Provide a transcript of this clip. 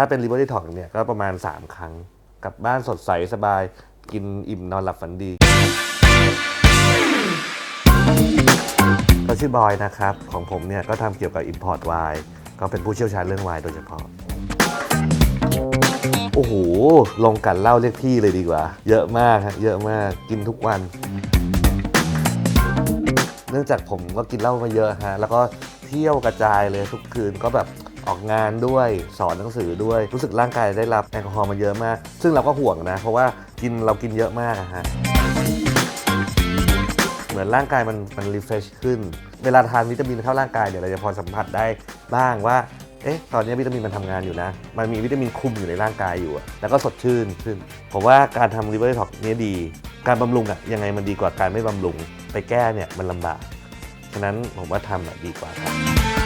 ถ้าเป็น Liver Detox เนี่ยก็ประมาณ 3 ครั้งกลับบ้านสดใสสบาย กินอิ่มนอนหลับฝันดีก็ชื่อบอยนะครับ ของผมเนี่ยก็ทำเกี่ยวกับ Import Wine ก็เป็นผู้เชี่ยวชาญเรื่องไวน์โดยเฉพาะ โอ้โห ลงกันเหล่าเรียกพี่เลยดีกว่า เยอะมากฮะเยอะมากกินทุกวัน เนื่องจากผมก็กินเหล้ามาเยอะฮะแล้วก็เที่ยวกระจายเลยทุกคืนก็แบบ ออกงานด้วยสอนหนังสือด้วย รู้สึกร่างกายได้รับแอลกอฮอล์มาเยอะมาก ซึ่งเราก็ห่วงนะ เพราะว่ากินเรากินเยอะมากอะฮะเหมือนร่างกายมันมันรีเฟรชขึ้น เวลาทานวิตามินเข้าร่างกายเนี่ยเราจะพอสัมผัสได้บ้างว่าเอ๊ะ ตอนนี้วิตามินมันทำงานอยู่นะ มันมีวิตามินคุมอยู่ในร่างกายอยู่ แล้วก็สดชื่นขึ้น ผมว่าการทำลิเวอร์ท็อกนี้ดี การบำรุงอะยังไงมันดีกว่าการไม่บำรุง ไปแก้เนี่ยมันลำบาก ฉะนั้นผมว่าทำอะดีกว่าครับ